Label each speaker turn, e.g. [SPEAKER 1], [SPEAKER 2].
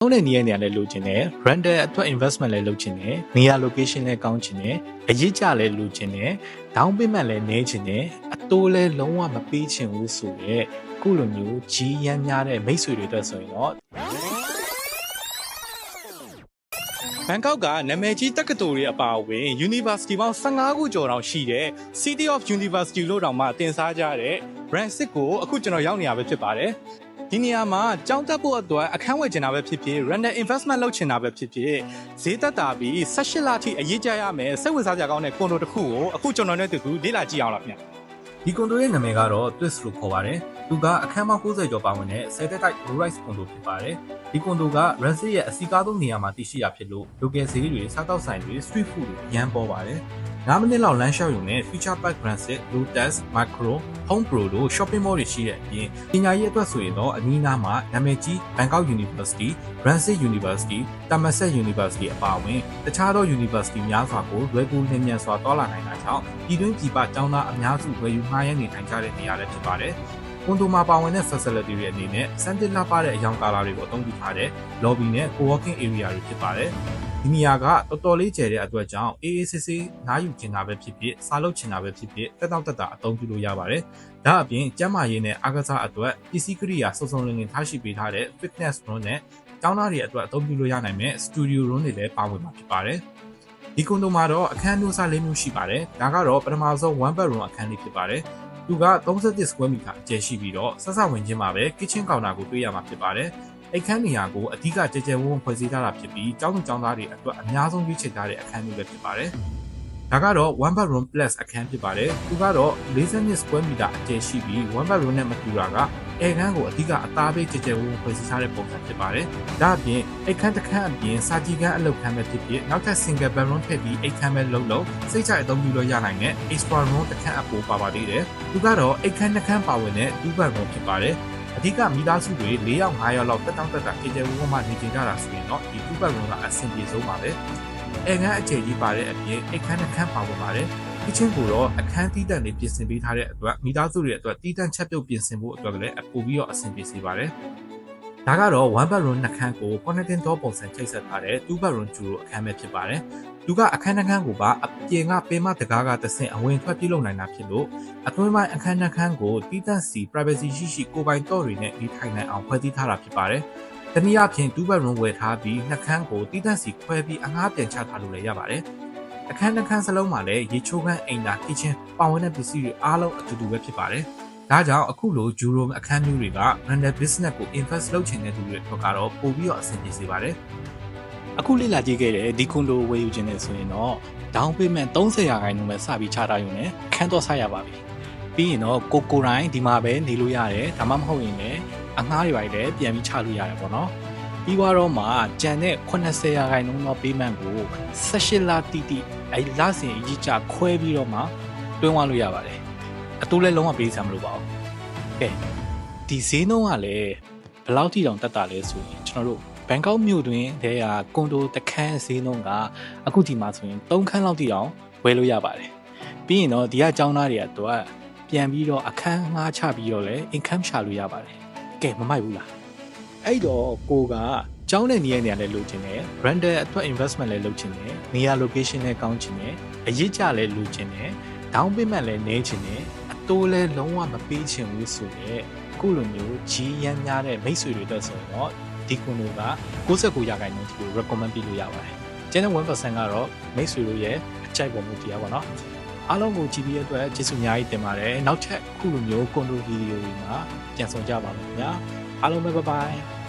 [SPEAKER 1] ။အောင်တဲ့နေရာနေရာလည်းလိုချင်တယ်။ rental အတွက် investment လည်းလုပ်ချင်တယ်။နေရာ location လည်းကောင်းချင်တယ်။အရေးကြလည်းလိုချင်တယ်။ down payment လည်းနည်းချင်တယ်။အတိုးလည်းလုံးဝမပေးချင်ဘူးဆိုတော့ခုလိုမျိုးကြီးရမ်းများတဲ့မိတ်ဆွေတွေအတွက်ဆိုရင်တော့ဘန်ကောက်ကနာမည်ကြီးတက္ကသိုလ်တွေအပါအဝင် University ပေါင်း15ခုကျော်တောင်ရှိတဲ့ City of University လို့တောင်မှတင်စားကြတဲ့ brand 6ကိုအခုကျွန်တော်ရောက်နေရပဲဖြစ်ပါတယ် ဒီနေရာမှာကြောင်းတက်ဖို့အတွက်အခန်းဝယ်ချင်တာပဲဖြစ်ဖြစ် random investment လုပ်ချင်တာပဲဖြစ်ဖြစ်ဈေးသက်သာပြီး18လအထိအရေးကြရမယ်စိတ်ဝင်စားစရာကောင်းတဲ့ကွန်ဒိုတစ်ခုကိုအခုကျွန်တော်နဲ့တူတူလေ့လာကြည့်အောင်လားခင်ဗျဒီကွန်ဒိုရဲ့နာမည်ကတော့ Twist လို့ခေါ်ပါတယ်သူကအခန်းပေါင်း90ကျော်ပါဝင်တဲ့10တက်တိုက် low rise ကွန်ဒိုဖြစ်ပါတယ်ဒီကွန်ဒိုက Ransit ရဲ့အစီကားဆုံးနေရာမှာတည်ရှိရဖြစ်လို့ local ဈေးတွေစားတောက်ဆိုင်တွေ street food တွေရမ်းပေါ်ပါတယ်9မိနစ်လောက်လမ်းလျှောက်ရုံနဲ့ Feature Park Transit, Lotus, Macro, Home Pro တို့ shopping mall တွေရှိတဲ့အပြင်ပညာရေးအတွက်ဆိုရင်တော့အနီးအနားမှာနာမည်ကြီး Bangkok University, Transit University, Thammasat University အပါအဝင်တခြားသော university များစွာကိုလွယ်ကူလျင်မြန်စွာတောလာနိုင်တာကြောင့်ပြည်တွင်းပြည်ပကျောင်းသားအများစုဝယ်ယူမှားရနေထိုင်ကြတဲ့နေရာလည်းဖြစ်ပါတယ်။ကွန်ဒိုမှာပါဝင်တဲ့ facility တွေအနေနဲ့စံတင်လာပါတဲ့အယောင်ကာလာတွေကိုအသုံးပြုထားတဲ့ lobby နဲ့ co-working area တွေဖြစ်ပါတယ်။ ဒီနေရာကတော်တော်လေးကျယ်တဲ့အတွက်ကြောင့်အေးအေးဆေးဆေးနားယူချင်တာပဲဖြစ်ဖြစ်စားလုပ်ချင်တာပဲဖြစ်ဖြစ်တက်တော့တက်တာအသုံးပြုလို့ရပါတယ်။ဒါအပြင်ကျန်းမာရေးနဲ့အားကစားအတွက်ပစ္စည်းကိရိယာစုံစုံလင်လင်ထားရှိပေးထားတဲ့ fitness room နဲ့ကျောင်းသားတွေအတွက်အသုံးပြုလို့ရနိုင်မဲ့ studio room တွေလည်းပါဝင်မှာဖြစ်ပါတယ်။ဒီကွန်ဒိုမှာတော့အခန်းမျိုးစား၄မျိုးရှိပါတယ်။ဒါကတော့ပထမဆုံး one bedroom အခန်းလေးဖြစ်ပါတယ်။သူက31 square meter အကျယ်ရှိပြီးတော့ဆက်ဆက်ဝင်ချင်းမှာပဲ kitchen counter ကိုတွေ့ရမှာဖြစ်ပါတယ်။ အိတ်ခမ်းနေရာကိုအဓိကကြဲကြဲဝန်းဝန်းဖွဲ့စည်းထားတာဖြစ်ပြီးကျောင်းသူကျောင်းသားတွေအတွက်အများဆုံးရွေးချယ်ထားတဲ့အခန်းမျိုးပဲဖြစ်ပါတယ်။ဒါကတော့ one bedroom plus အခန်းဖြစ်ပါတယ်။သူကတော့42 square meter အကျယ်ရှိပြီး one bedroom နဲ့မတူတာကအဲခန်းကိုအဓိကအသားပေးကြဲကြဲဝန်းဝန်းဖွဲ့စည်းထားတဲ့ပုံစံဖြစ်ပါတယ်။ဒါအပြင်အိတ်ခမ်းတစ်ခန်းအပြင်စာကြည့်ခန်းအလုပ်ခန်းပဲဖြစ်ဖြစ်နောက်ထပ် single bedroom ထည့်ပြီးအိတ်ခမ်းပဲလုံးလုံးစိတ်ချအသုံးပြုလို့ရနိုင်တဲ့ extra room တစ်ခန်းအပိုပါပါသေးတယ်။သူကတော့အိတ်ခမ်းတစ်ခန်းပါဝင်တဲ့ two bedroom ဖြစ်ပါတယ်။ အဓိကမိသားစုတွေ၄ယောက်၅ယောက်လောက်တက်တောင့်တက်တာကြေကြေဝဝမှနေကြကြတာဆိုရင်တော့ဒီတူပတ်ရုံကအဆင်ပြေဆုံးပါပဲအဲငန်းအခြေကြီးပါတဲ့အပြင်အခန်းတစ်ခန်းပါဝင်ပါတယ်ဒီချင်းကိုတော့အခန်းတီးတန့်လေးပြင်ဆင်ပေးထားတဲ့အတွက်မိသားစုတွေအတွက်တီးတန့်ချက်ပြုတ်ပြင်ဆင်ဖို့အတွက်လည်းအပူပြီးတော့အဆင်ပြေစေပါတယ်ဒါကတော့ one bedroom နှခန်းကို connecting door ပုံစံချိတ်ဆက်ထားတဲ့ two bedroom ကျူလိုအခန်းပဲဖြစ်ပါတယ်။ သူကအခန်းနှခန်းကိုပါအပြင်ကပင်မတကားကတဆင့်အဝင်ထွက်ပြုလုပ်နိုင်တာဖြစ်လို့အတွင်းပိုင်းအခန်းနှခန်းကိုတီးတန့်စီ privacy ရှိရှိကိုပိုင်တော့တွေနဲ့ဒီထိုင်နိုင်အောင်ဖွဲ့စည်းထားတာဖြစ်ပါတယ်။တနည်းအားဖြင့် two bedroom ဝယ်ထားပြီးနှခန်းကိုတီးတန့်စီခွဲပြီးအငှားပြန်ချထားလို့လည်းရပါတယ်။အခန်းနှခန်းစလုံးမှာလည်းရေချိုးခန်းအိမ်သာ kitchen ပါဝင်တဲ့ပစ္စည်းတွေအားလုံးအတူတူပဲဖြစ်ပါတယ်။ဒါကြောင့်အခုလို Euro အခန်းမျိုးတွေက branded business ကို invest လုပ်ချင်တဲ့သူတွေအတွက်ကတော့ပိုပြီးတော့အဆင်ပြေစေပါတယ်။ အခုလေ့လာကြည့်ခဲ့တဲ့ဒီကွန်ဒိုဝယ်ယူခြင်းနဲ့ဆိုရင်တော့ down payment 30ရာခိုင်နှုန်းပဲစပြီးချထားရုံနဲ့အခန်းတော့ဆရပါပြီ။ပြီးရင်တော့ကိုကိုတိုင်းဒီမှာပဲနေလို့ရတယ်ဒါမှမဟုတ်ရင်လည်းအငှားတွေပါလည်းပြန်ပြီးချလို့ရတယ်ပေါ့နော်။ပြီးတော့မှကြံတဲ့80ရာခိုင်နှုန်းသော payment ကို18လတိတိအဲလစဉ်အကြီးကြခွဲပြီးတော့မှတွင်းဝလို့ရပါတယ်အတိုးလည်းလုံးဝပေးစရာမလိုပါဘူးကဲဒီဈေးနှုန်းကလည်းဘယ်လောက်ထိတောင်တက်တာလဲဆိုရင်ကျွန်တော်တို့ ဘန်ကောက်မြို့တွင်တည်းကကွန်ဒိုတခန်းဈေးနှုန်းကအခုဒီမှာဆိုရင်3ခန်းလောက်ထိတောင်ဝယ်လို့ရပါတယ်ပြီးရင်တော့ဒီကကျောင်းသားတွေကတော့ပြန်ပြီးတော့အခန်းငှားချပြီးတော့လည်း income ရှာလို့ရပါတယ်ကဲမမိုက်ဘူးလားအဲ့တော့ကိုကကျောင်းတဲ့နေရာနေရာလည်းလိုချင်တယ် branded အတွက် investment လည်းလုပ်ချင်တယ်နေရာ location လည်းကောင်းချင်တယ်အရေးကြလည်းလိုချင်တယ် down payment လည်းနည်းချင်တယ်တိုးလဲလုံးဝမပေးချင်ဘူးဆိုတော့ခုလိုမျိုးကြီးရမ်းများတဲ့မိတ်ဆွေတွေအတွက်ဆိုရင်တော့ ဒီကွန်တွေက69ရာခိုင်နှုန်းထိကို recommend ပေးလို့ရပါတယ်။ကျန်တဲ့1%ကတော့မိတ်ဆွေတို့ရဲ့အကြိုက်ပုံမှုတရားပေါ့နော်။အားလုံးကိုကြည့်ပြီးအတွက်ကျေးဇူးအများကြီးတင်ပါတယ်။နောက်ထပ်ခုလိုမျိုးကွန်ဒိုဗီဒီယိုတွေမှာပြန်ဆောင်ကြပါမယ်ခင်ဗျာ။အားလုံးပဲ bye bye